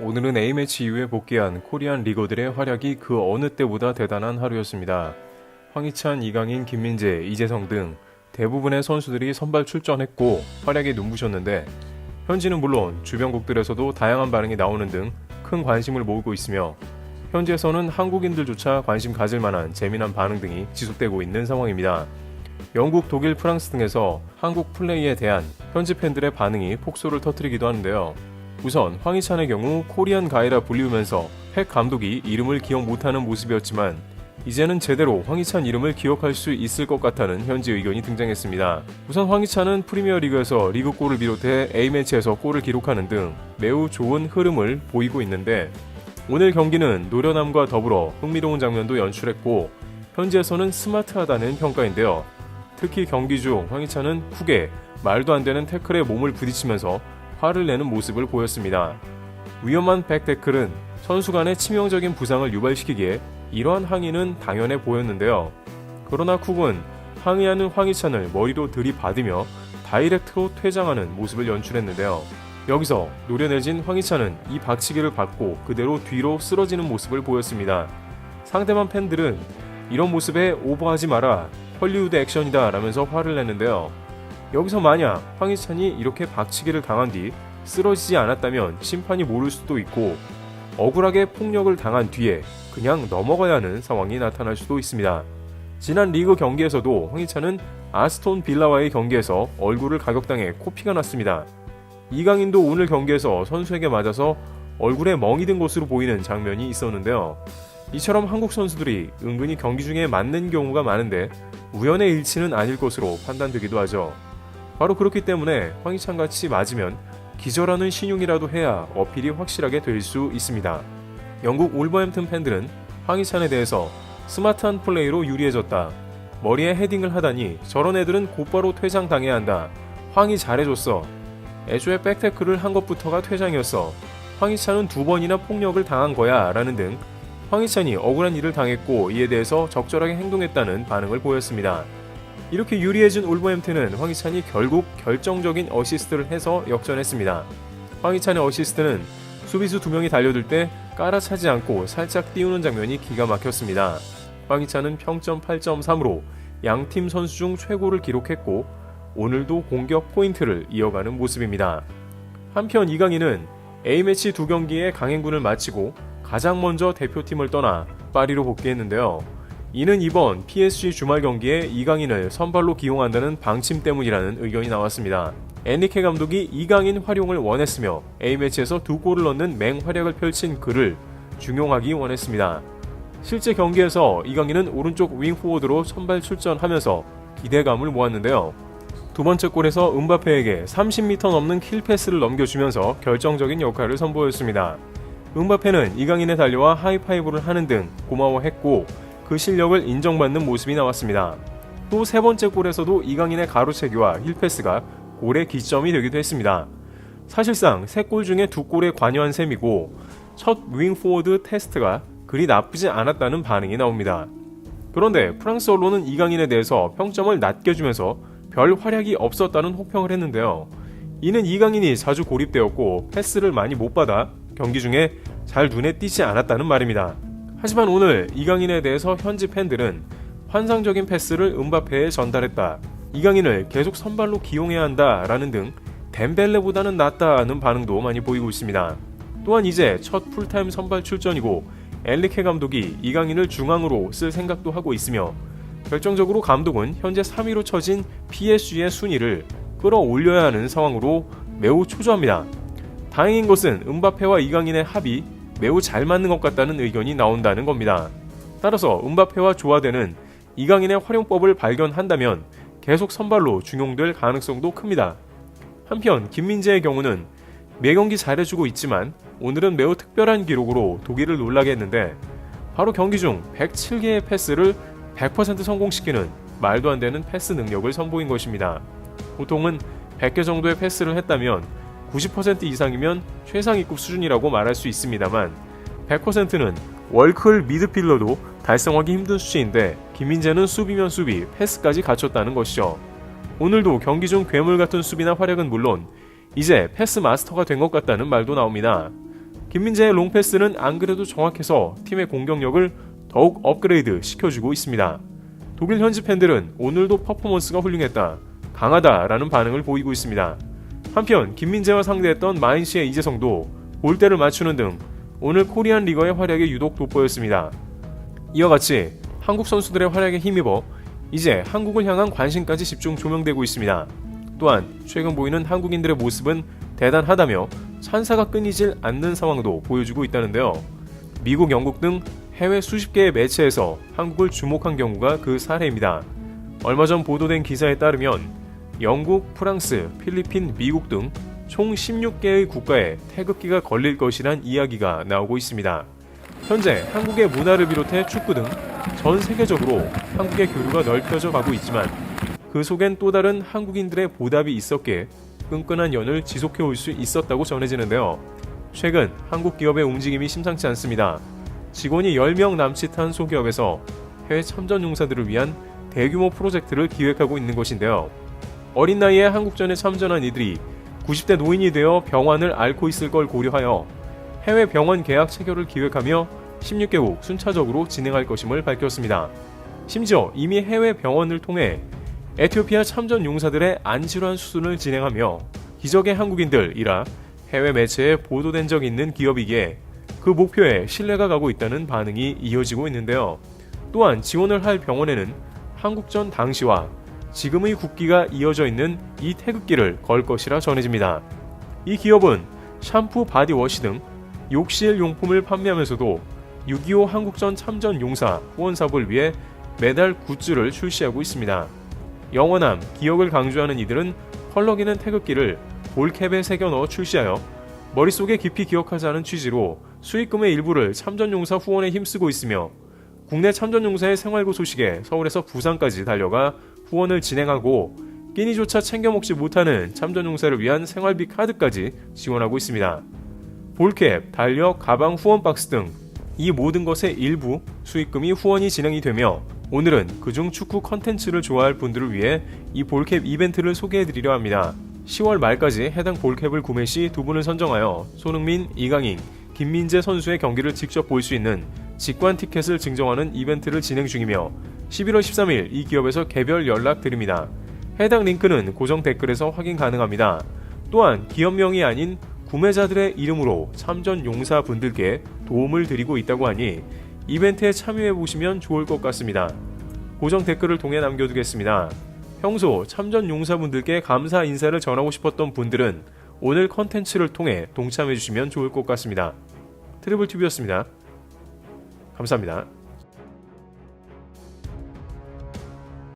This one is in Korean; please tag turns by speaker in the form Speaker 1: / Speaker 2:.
Speaker 1: 오늘은 A매치 이후에 복귀한 코리안 리거들의 활약이 그 어느 때보다 대단한 하루였습니다. 황희찬, 이강인, 김민재, 이재성 등 대부분의 선수들이 선발 출전했고 활약이 눈부셨는데 현지는 물론 주변국들에서도 다양한 반응이 나오는 등 큰 관심을 모으고 있으며 현지에서는 한국인들조차 관심 가질 만한 재미난 반응 등이 지속되고 있는 상황입니다. 영국, 독일, 프랑스 등에서 한국 플레이에 대한 현지 팬들의 반응이 폭소를 터뜨리기도 하는데요. 우선 황희찬의 경우 코리안 가이라 불리우면서 팩 감독이 이름을 기억 못하는 모습이었지만 이제는 제대로 황희찬 이름을 기억할 수 있을 것 같다는 현지 의견이 등장했습니다. 우선 황희찬은 프리미어리그에서 리그골을 비롯해 A매치에서 골을 기록하는 등 매우 좋은 흐름을 보이고 있는데 오늘 경기는 노련함과 더불어 흥미로운 장면도 연출했고 현지에서는 스마트하다는 평가인데요. 특히 경기 중 황희찬은 쿡에 말도 안 되는 태클에 몸을 부딪히면서 화를 내는 모습을 보였습니다. 위험한 백태클은 선수 간의 치명적인 부상을 유발시키기에 이러한 항의는 당연해 보였는데요. 그러나 쿡은 항의하는 황희찬을 머리로 들이받으며 다이렉트로 퇴장하는 모습을 연출했는데요. 여기서 노련해진 황희찬은 이 박치기를 받고 그대로 뒤로 쓰러지는 모습을 보였습니다. 상대방 팬들은 이런 모습에 오버하지 마라 헐리우드 액션이다 라면서 화를 냈는데요. 여기서 만약 황희찬이 이렇게 박치기를 당한 뒤 쓰러지지 않았다면 심판이 모를 수도 있고 억울하게 폭력을 당한 뒤에 그냥 넘어가야 하는 상황이 나타날 수도 있습니다. 지난 리그 경기에서도 황희찬은 아스톤 빌라와의 경기에서 얼굴을 가격당해 코피가 났습니다. 이강인도 오늘 경기에서 선수에게 맞아서 얼굴에 멍이 든 것으로 보이는 장면이 있었는데요. 이처럼 한국 선수들이 은근히 경기 중에 맞는 경우가 많은데 우연의 일치는 아닐 것으로 판단되기도 하죠. 바로 그렇기 때문에 황희찬 같이 맞으면 기절하는 신용이라도 해야 어필이 확실하게 될 수 있습니다. 영국 올버햄튼 팬들은 황희찬에 대해서 스마트한 플레이로 유리해졌다. 머리에 헤딩을 하다니 저런 애들은 곧바로 퇴장 당해야 한다. 황이 잘해줬어. 애초에 백태클을 한 것부터가 퇴장이었어. 황희찬은 두 번이나 폭력을 당한 거야. 라는 등 황희찬이 억울한 일을 당했고 이에 대해서 적절하게 행동했다는 반응을 보였습니다. 이렇게 유리해진 올버햄튼은 황희찬이 결국 결정적인 어시스트를 해서 역전했습니다. 황희찬의 어시스트는 수비수 두 명이 달려들 때 깔아차지 않고 살짝 띄우는 장면이 기가 막혔습니다. 황희찬은 평점 8.3으로 양팀 선수 중 최고를 기록했고 오늘도 공격 포인트를 이어가는 모습입니다. 한편 이강인은 A매치 두 경기의 강행군을 마치고 가장 먼저 대표팀을 떠나 파리로 복귀했는데요. 이는 이번 PSG 주말 경기에 이강인을 선발로 기용한다는 방침 때문이라는 의견이 나왔습니다. 엔리케 감독이 이강인 활용을 원했으며 A매치에서 두 골을 넣는 맹활약을 펼친 그를 중용하기 원했습니다. 실제 경기에서 이강인은 오른쪽 윙 포워드로 선발 출전하면서 기대감을 모았는데요. 두 번째 골에서 은바페에게 30m 넘는 킬 패스를 넘겨주면서 결정적인 역할을 선보였습니다. 은바페는 이강인의 달려와 하이파이브를 하는 등 고마워했고 그 실력을 인정받는 모습이 나왔습니다. 또 세 번째 골에서도 이강인의 가로채기와 힐패스가 골의 기점이 되기도 했습니다. 사실상 세 골 중에 두 골에 관여한 셈이고 첫 윙 포워드 테스트가 그리 나쁘지 않았다는 반응이 나옵니다. 그런데 프랑스 언론은 이강인에 대해서 평점을 낮게 주면서 별 활약이 없었다는 혹평을 했는데요. 이는 이강인이 자주 고립되었고 패스를 많이 못 받아 경기 중에 잘 눈에 띄지 않았다는 말입니다. 하지만 오늘 이강인에 대해서 현지 팬들은 환상적인 패스를 은바페에 전달했다. 이강인을 계속 선발로 기용해야 한다라는 등 덴벨레보다는 낫다는 반응도 많이 보이고 있습니다. 또한 이제 첫 풀타임 선발 출전이고 엘리케 감독이 이강인을 중앙으로 쓸 생각도 하고 있으며 결정적으로 감독은 현재 3위로 처진 PSG의 순위를 끌어올려야 하는 상황으로 매우 초조합니다. 다행인 것은 은바페와 이강인의 합이 매우 잘 맞는 것 같다는 의견이 나온다는 겁니다. 따라서 은바페와 조화되는 이강인의 활용법을 발견한다면 계속 선발로 중용될 가능성도 큽니다. 한편 김민재의 경우는 매 경기 잘해주고 있지만 오늘은 매우 특별한 기록으로 독일을 놀라게 했는데 바로 경기 중 107개의 패스를 100% 성공시키는 말도 안 되는 패스 능력을 선보인 것입니다. 보통은 100개 정도의 패스를 했다면 90% 이상이면 최상위급 수준이라고 말할 수 있습니다만 100%는 월클 미드필러도 달성하기 힘든 수치인데 김민재는 수비면 수비, 패스까지 갖췄다는 것이죠. 오늘도 경기 중 괴물 같은 수비나 활약은 물론 이제 패스 마스터가 된 것 같다는 말도 나옵니다. 김민재의 롱패스는 안 그래도 정확해서 팀의 공격력을 더욱 업그레이드 시켜주고 있습니다. 독일 현지 팬들은 오늘도 퍼포먼스가 훌륭했다, 강하다라는 반응을 보이고 있습니다. 한편 김민재와 상대했던 마인시의 이재성도 골대를 맞추는 등 오늘 코리안 리거의 활약이 유독 돋보였습니다. 이와 같이 한국 선수들의 활약에 힘입어 이제 한국을 향한 관심까지 집중 조명되고 있습니다. 또한 최근 보이는 한국인들의 모습은 대단하다며 찬사가 끊이질 않는 상황도 보여주고 있다는데요. 미국, 영국 등 해외 수십 개의 매체에서 한국을 주목한 경우가 그 사례입니다. 얼마 전 보도된 기사에 따르면 영국, 프랑스, 필리핀, 미국 등 총 16개의 국가에 태극기가 걸릴 것이란 이야기가 나오고 있습니다. 현재 한국의 문화를 비롯해 축구 등 전 세계적으로 한국의 교류가 넓혀져 가고 있지만 그 속엔 또 다른 한국인들의 보답이 있었기에 끈끈한 연을 지속해 올 수 있었다고 전해지는데요. 최근 한국 기업의 움직임이 심상치 않습니다. 직원이 10명 남짓한 소기업에서 해외 참전 용사들을 위한 대규모 프로젝트를 기획하고 있는 것인데요. 어린 나이에 한국전에 참전한 이들이 90대 노인이 되어 병원을 앓고 있을 걸 고려하여 해외 병원 계약 체결을 기획하며 16개국 순차적으로 진행할 것임을 밝혔습니다. 심지어 이미 해외 병원을 통해 에티오피아 참전 용사들의 안질환 수술을 진행하며 기적의 한국인들이라 해외 매체에 보도된 적 있는 기업이기에 그 목표에 신뢰가 가고 있다는 반응이 이어지고 있는데요. 또한 지원을 할 병원에는 한국전 당시와 지금의 국기가 이어져 있는 이 태극기를 걸 것이라 전해집니다. 이 기업은 샴푸, 바디워시 등 욕실 용품을 판매하면서도 6.25 한국전 참전 용사 후원 사업을 위해 매달 굿즈를 출시하고 있습니다. 영원함, 기억을 강조하는 이들은 펄럭이는 태극기를 볼캡에 새겨 넣어 출시하여 머릿속에 깊이 기억하자는 취지로 수익금의 일부를 참전용사 후원에 힘쓰고 있으며 국내 참전용사의 생활고 소식에 서울에서 부산까지 달려가 후원을 진행하고 끼니조차 챙겨 먹지 못하는 참전용사를 위한 생활비 카드까지 지원하고 있습니다. 볼캡, 달력, 가방 후원 박스 등 이 모든 것의 일부 수익금이 후원이 진행이 되며 오늘은 그중 축구 컨텐츠를 좋아할 분들을 위해 이 볼캡 이벤트를 소개해드리려 합니다. 10월 말까지 해당 볼캡을 구매 시 두 분을 선정하여 손흥민, 이강인, 김민재 선수의 경기를 직접 볼 수 있는 직관 티켓을 증정하는 이벤트를 진행 중이며 11월 13일 이 기업에서 개별 연락 드립니다. 해당 링크는 고정 댓글에서 확인 가능합니다. 또한 기업명이 아닌 구매자들의 이름으로 참전 용사 분들께 도움을 드리고 있다고 하니 이벤트에 참여해 보시면 좋을 것 같습니다. 고정 댓글을 통해 남겨두겠습니다. 평소 참전 용사분들께 감사 인사를 전하고 싶었던 분들은 오늘 컨텐츠를 통해 동참해 주시면 좋을 것 같습니다. 트리블 튜브였습니다. 감사합니다.